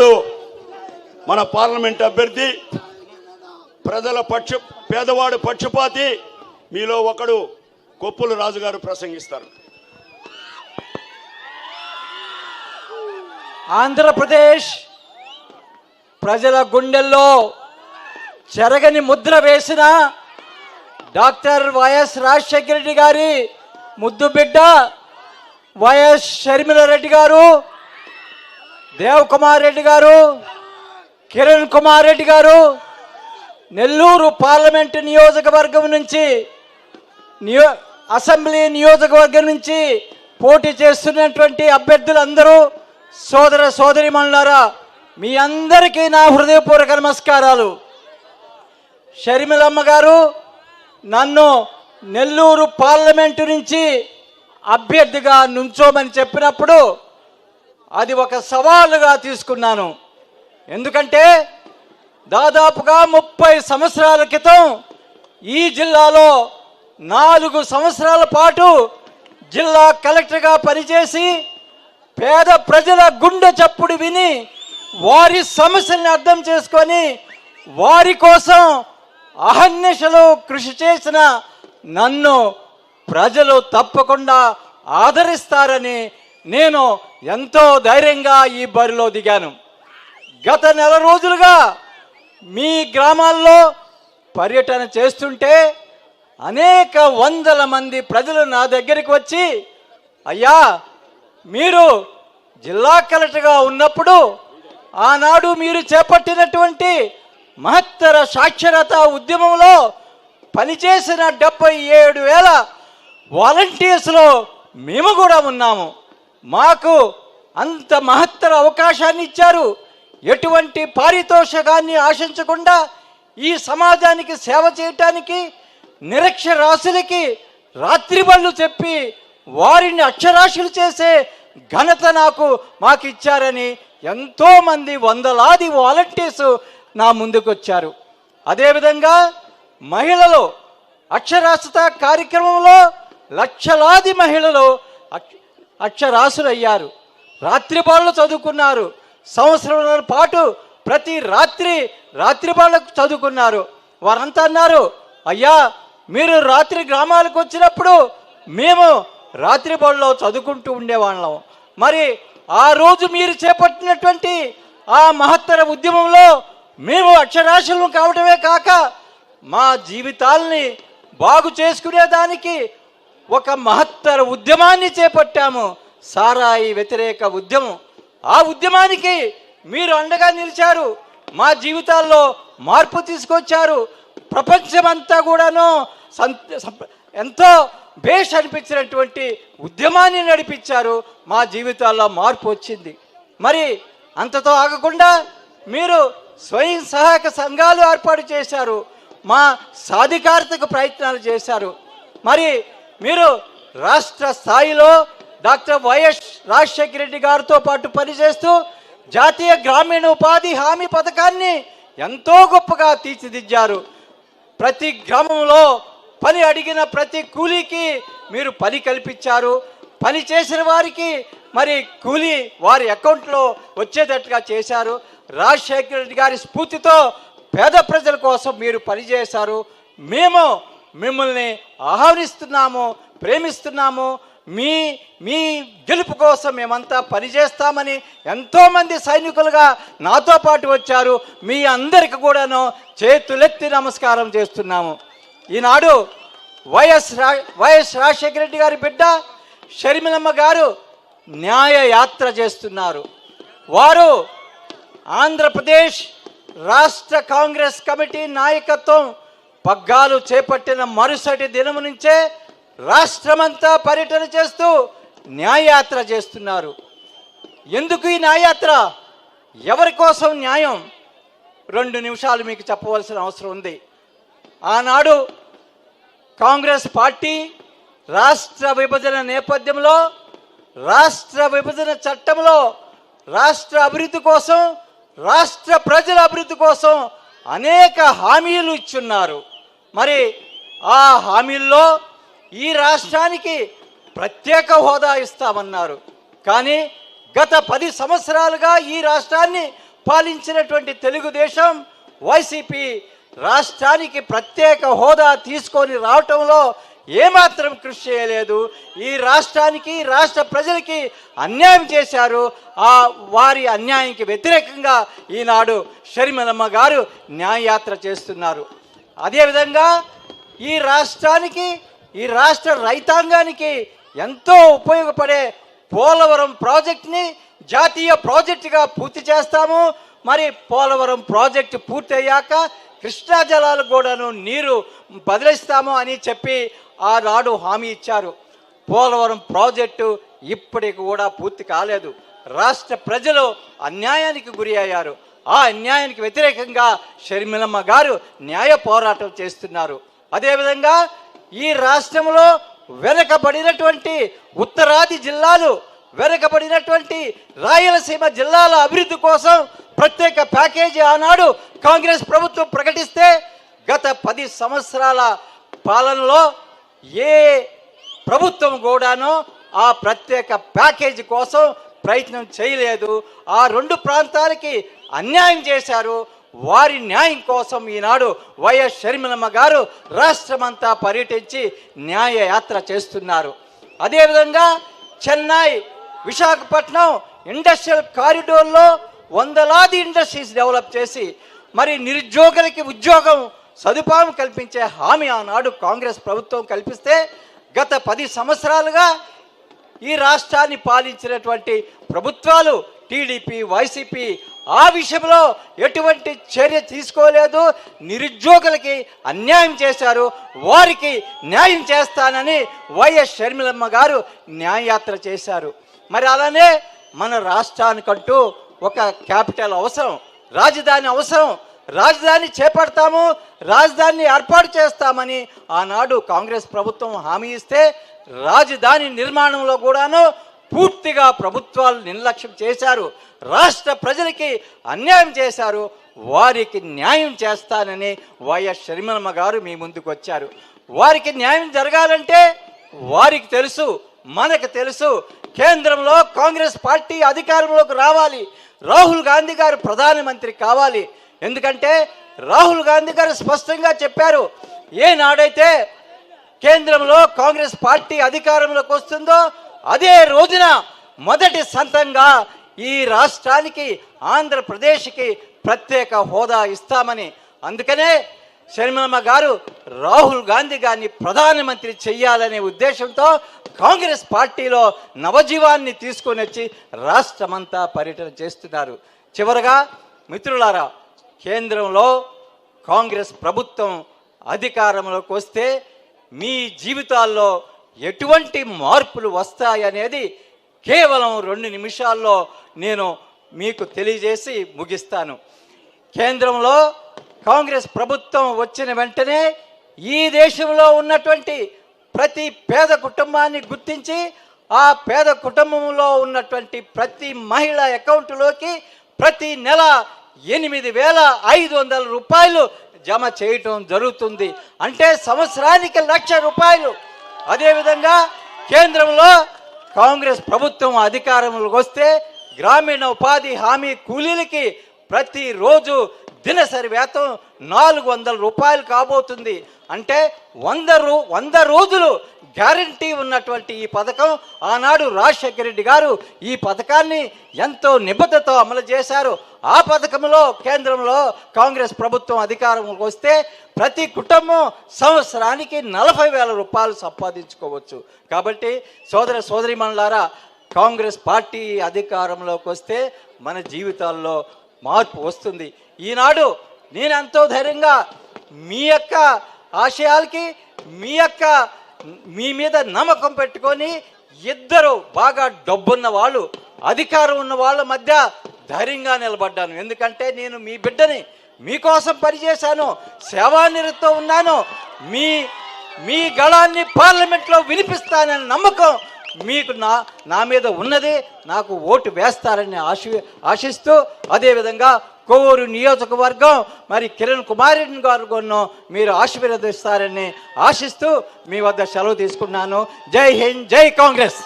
ఇప్పుడు మన పార్లమెంట్ అభ్యర్థి ప్రజల పక్ష పేదవాడు పక్షపాతి మీలో ఒకడు కొప్పుల రాజుగారు ప్రసంగిస్తారు. ఆంధ్రప్రదేశ్ ప్రజల గుండెల్లో చెరగని ముద్ర వేసిన డాక్టర్ వైఎస్ రాజశేఖర రెడ్డి గారి ముద్దు బిడ్డ వైఎస్ షర్మిల రెడ్డి గారు దేవ్ కుమార్ రెడ్డి గారు కిరణ్ కుమార్ రెడ్డి గారు నెల్లూరు పార్లమెంటు నియోజకవర్గం నుంచి నియో అసెంబ్లీ నియోజకవర్గం నుంచి పోటీ చేస్తున్నటువంటి అభ్యర్థులందరూ సోదర సోదరిమణులారా మీ అందరికీ నా హృదయపూర్వక నమస్కారాలు. షర్మిలమ్మ గారు నన్ను నెల్లూరు పార్లమెంటు నుంచి అభ్యర్థిగా నుంచోమని చెప్పినప్పుడు అది ఒక సవాలుగా తీసుకున్నాను. ఎందుకంటే దాదాపుగా ముప్పై సంవత్సరాల క్రితం ఈ జిల్లాలో నాలుగు సంవత్సరాల పాటు జిల్లా కలెక్టర్గా పనిచేసి పేద ప్రజల గుండె చప్పుడు విని వారి సమస్యల్ని అర్థం చేసుకొని వారి కోసం అహర్నిశలు కృషి చేసిన నన్ను ప్రజలు తప్పకుండా ఆదరిస్తారని నేను ఎంతో ధైర్యంగా ఈ బరిలో దిగాను. గత నెల రోజులుగా మీ గ్రామాల్లో పర్యటన చేస్తుంటే అనేక వందల మంది ప్రజలు నా దగ్గరికి వచ్చి అయ్యా మీరు జిల్లా కలెక్టర్గా ఉన్నప్పుడు ఆనాడు మీరు చేపట్టినటువంటి మహత్తర సాక్షరత ఉద్యమంలో పనిచేసిన డెబ్బై ఏడు వేల వాలంటీర్స్లో మేము కూడా ఉన్నాము. మాకు అంత మహత్తర అవకాశాన్ని ఇచ్చారు. ఎటువంటి పారితోషకాన్ని ఆశించకుండా ఈ సమాజానికి సేవ చేయటానికి నిరక్షరాశులకి రాత్రి పళ్ళు చెప్పి వారిని అక్షరాశులు చేసే ఘనత నాకు మాకు ఇచ్చారని ఎంతోమంది వందలాది వాలంటీర్స్ నా ముందుకు వచ్చారు అదేవిధంగా మహిళలు అక్షరాస్యత కార్యక్రమంలో లక్షలాది మహిళలు అక్షరాసులయ్యారు. అక్షరాస్యులయ్యారు రాత్రి బాళ్ళు చదువుకున్నారు. సంవత్సరాల పాటు ప్రతి రాత్రి రాత్రి చదువుకున్నారు. వారంతా అన్నారు అయ్యా మీరు రాత్రి గ్రామాలకు వచ్చినప్పుడు మేము రాత్రి బడిలో చదువుకుంటూ ఉండేవాళ్ళం. మరి ఆ రోజు మీరు చేపట్టినటువంటి ఆ మహత్తర ఉద్యమంలో మేము అక్షరాస్యులను కావటమే కాక మా జీవితాల్ని బాగు చేసుకునేదానికి ఒక మహత్తర ఉద్యమాన్ని చేపట్టాము. సారాయి వ్యతిరేక ఉద్యమం. ఆ ఉద్యమానికి మీరు అండగా నిలిచారు. మా జీవితాల్లో మార్పు తీసుకొచ్చారు. ప్రపంచమంతా కూడాను ఎంతో బేష్ అనిపించినటువంటి ఉద్యమాన్ని నడిపించారు. మా జీవితాల్లో మార్పు వచ్చింది. మరి అంతతో ఆగకుండా మీరు స్వయం సహాయక సంఘాలు ఏర్పాటు చేశారు. మా సాధికారతకు ప్రయత్నాలు చేశారు. మరి మీరు రాష్ట్ర స్థాయిలో డాక్టర్ వైఎస్ రాజశేఖర రెడ్డి గారితో పాటు పనిచేస్తూ జాతీయ గ్రామీణ ఉపాధి హామీ పథకాన్ని ఎంతో గొప్పగా తీర్చిదిద్దారు. ప్రతి గ్రామంలో పని అడిగిన ప్రతి కూలీకి మీరు పని కల్పించారు. పని చేసిన వారికి మరి కూలీ వారి అకౌంట్లో వచ్చేటట్టుగా చేశారు. రాజశేఖర రెడ్డి గారి స్ఫూర్తితో పేద ప్రజల కోసం మీరు పనిచేశారు మేము మిమ్మల్ని ఆహ్వానిస్తున్నాము ప్రేమిస్తున్నాము. మీ మీ గెలుపు కోసం మేమంతా పనిచేస్తామని ఎంతోమంది సైనికులుగా నాతో పాటు వచ్చారు. మీ అందరికి కూడాను చేతులెత్తి నమస్కారం చేస్తున్నాము. ఈనాడు వైఎస్ రా వైఎస్ రాజశేఖర రెడ్డి గారి బిడ్డ షర్మిలమ్మ గారు న్యాయ యాత్ర చేస్తున్నారు. వారు ఆంధ్రప్రదేశ్ రాష్ట్ర కాంగ్రెస్ కమిటీ నాయకత్వం పగ్గాలు చేపట్టిన మరుసటి దినం నుంచే రాష్ట్రమంతా పర్యటన చేస్తూ న్యాయయాత్ర చేస్తున్నారు. ఎందుకు ఈ న్యాయయాత్ర? ఎవరి కోసం న్యాయం? రెండు నిమిషాలు మీకు చెప్పవలసిన అవసరం ఉంది. ఆనాడు కాంగ్రెస్ పార్టీ రాష్ట్ర విభజన నేపథ్యంలో రాష్ట్ర విభజన చట్టంలో రాష్ట్ర అభివృద్ధి కోసం రాష్ట్ర ప్రజల అభివృద్ధి కోసం అనేక హామీలు ఇచ్చున్నారు. మరి ఆ హామీల్లో ఈ రాష్ట్రానికి ప్రత్యేక హోదా ఇస్తామన్నారు. కానీ గత పది సంవత్సరాలుగా ఈ రాష్ట్రాన్ని పాలించినటువంటి తెలుగుదేశం వైసీపీ రాష్ట్రానికి ప్రత్యేక హోదా తీసుకొని రావటంలో ఏమాత్రం కృషి చేయలేదు. ఈ రాష్ట్రానికి రాష్ట్ర ప్రజలకి అన్యాయం చేశారు. ఆ వారి అన్యాయానికి వ్యతిరేకంగా ఈనాడు షర్మిలమ్మ గారు న్యాయయాత్ర చేస్తున్నారు. అదేవిధంగా ఈ రాష్ట్రానికి ఈ రాష్ట్ర రైతాంగానికి ఎంతో ఉపయోగపడే పోలవరం ప్రాజెక్ట్ని జాతీయ ప్రాజెక్టుగా పూర్తి చేస్తాము. మరి పోలవరం ప్రాజెక్టు పూర్తయ్యాక కృష్ణా జలాలు కూడాను నీరు బదిలిస్తాము అని చెప్పి ఆనాడు హామీ ఇచ్చారు. పోలవరం ప్రాజెక్టు ఇప్పటికి కూడా పూర్తి కాలేదు. రాష్ట్ర ప్రజలు అన్యాయానికి గురి అయ్యారు. ఆ అన్యాయానికి వ్యతిరేకంగా షర్మిలమ్మ గారు న్యాయ పోరాటం చేస్తున్నారు. అదేవిధంగా ఈ రాష్ట్రంలో వెనకబడినటువంటి ఉత్తరాది జిల్లాలు వెనకబడినటువంటి రాయలసీమ జిల్లాల అభివృద్ధి కోసం ప్రత్యేక ప్యాకేజీ ఆనాడు కాంగ్రెస్ ప్రభుత్వం ప్రకటిస్తే గత పది సంవత్సరాల పాలనలో ఏ ప్రభుత్వం కూడానో ఆ ప్రత్యేక ప్యాకేజీ కోసం ప్రయత్నం చేయలేదు. ఆ రెండు ప్రాంతాలకి అన్యాయం చేశారు. వారి న్యాయం కోసం ఈనాడు వైఎస్ షర్మిలమ్మ గారు రాష్ట్రమంతా పర్యటించి న్యాయ యాత్ర చేస్తున్నారు. అదేవిధంగా చెన్నై విశాఖపట్నం ఇండస్ట్రియల్ కారిడోర్లో వందలాది ఇండస్ట్రీస్ డెవలప్ చేసి మరి నిరుద్యోగులకి ఉద్యోగం సదుపాయం కల్పించే హామీ ఆనాడు కాంగ్రెస్ ప్రభుత్వం కల్పిస్తే గత పది సంవత్సరాలుగా ఈ రాష్ట్రాన్ని పాలించినటువంటి ప్రభుత్వాలు టీడీపీ వైసీపీ ఆ విషయంలో ఎటువంటి చర్య తీసుకోలేదు. నిరుద్యోగులకి అన్యాయం చేశారు. వారికి న్యాయం చేస్తానని వైఎస్ షర్మిలమ్మ గారు న్యాయయాత్ర చేశారు. మరి అలానే మన రాష్ట్రానికంటూ ఒక క్యాపిటల్ అవసరం రాజధాని అవసరం. రాజధాని చేపడతాము రాజధానిని ఏర్పాటు చేస్తామని ఆనాడు కాంగ్రెస్ ప్రభుత్వం హామీ ఇస్తే రాజధాని నిర్మాణంలో కూడాను పూర్తిగా ప్రభుత్వాలు నిర్లక్ష్యం చేశారు రాష్ట్ర ప్రజలకి అన్యాయం చేశారు వారికి న్యాయం చేస్తానని వైఎస్ షర్మిలమ్మ గారు మీ ముందుకు వచ్చారు. వారికి న్యాయం జరగాలంటే వారికి తెలుసు మనకు తెలుసు కేంద్రంలో కాంగ్రెస్ పార్టీ అధికారంలోకి రావాలి రాహుల్ గాంధీ గారు ప్రధానమంత్రి కావాలి. ఎందుకంటే రాహుల్ గాంధీ గారు స్పష్టంగా చెప్పారు ఏనాడైతే కేంద్రంలో కాంగ్రెస్ పార్టీ అధికారంలోకి వస్తుందో అదే రోజున మొదటి సంతంగా ఈ రాష్ట్రానికి ఆంధ్రప్రదేశ్కి ప్రత్యేక హోదా ఇస్తామని. అందుకనే షర్మిలమ్మ గారు రాహుల్ గాంధీ గారిని ప్రధానమంత్రి చెయ్యాలనే ఉద్దేశంతో కాంగ్రెస్ పార్టీలో నవజీవాన్ని తీసుకొని వచ్చి రాష్ట్రమంతా పర్యటన చేస్తున్నారు. చివరగా మిత్రులారా కేంద్రంలో కాంగ్రెస్ ప్రభుత్వం అధికారంలోకి వస్తే మీ జీవితాల్లో ఎటువంటి మార్పులు వస్తాయనేది కేవలం రెండు నిమిషాల్లో నేను మీకు తెలియజేసి ముగిస్తాను. కేంద్రంలో కాంగ్రెస్ ప్రభుత్వం వచ్చిన వెంటనే ఈ దేశంలో ఉన్నటువంటి ప్రతి పేద కుటుంబాన్ని గుర్తించి ఆ పేద కుటుంబంలో ఉన్నటువంటి ప్రతి మహిళ అకౌంటులోకి ప్రతి నెల ఎనిమిది వేల ఐదు వందల రూపాయలు జమ చేయటం జరుగుతుంది. అంటే సంవత్సరానికి లక్ష రూపాయలు. అదేవిధంగా కేంద్రంలో కాంగ్రెస్ ప్రభుత్వం అధికారంలోకి వస్తే గ్రామీణ ఉపాధి హామీ కూలీలకి ప్రతిరోజు దినసరి వేతం నాలుగు వందల రూపాయలు కాబోతుంది. అంటే వంద రూ వంద రోజులు గ్యారంటీ ఉన్నటువంటి ఈ పథకం ఆనాడు రాజశేఖర రెడ్డి గారు ఈ పథకాన్ని ఎంతో నిబద్ధతో అమలు చేశారు. ఆ పథకంలో కేంద్రంలో కాంగ్రెస్ ప్రభుత్వం అధికారంలోకి వస్తే ప్రతి కుటుంబం సంవత్సరానికి నలభై వేల రూపాయలు సంపాదించుకోవచ్చు. కాబట్టి సోదర సోదరిమణులారా కాంగ్రెస్ పార్టీ అధికారంలోకి వస్తే మన జీవితాల్లో మార్పు వస్తుంది. ఈనాడు నేను ఎంతో ధైర్యంగా మీ యొక్క ఆశయాలకి మీ యొక్క మీ మీద నమ్మకం పెట్టుకొని ఇద్దరు బాగా డబ్బున్న వాళ్ళు అధికారం ఉన్న వాళ్ళ మధ్య ధైర్యంగా నిలబడ్డాను. ఎందుకంటే నేను మీ బిడ్డని మీకోసం పనిచేశాను సేవానిరుతో ఉన్నాను. మీ మీ గళాన్ని పార్లమెంట్లో వినిపిస్తానని నమ్మకం మీకు నా నా మీద ఉన్నది. నాకు ఓటు వేస్తారని ఆశి ఆశిస్తూ అదేవిధంగా కొవ్వూరు నియోజకవర్గం మరి కిరణ్ కుమార్ గారు మీరు ఆశీర్వదిస్తారని ఆశిస్తూ మీ వద్ద సెలవు తీసుకున్నాను. జై హింద్ జై కాంగ్రెస్!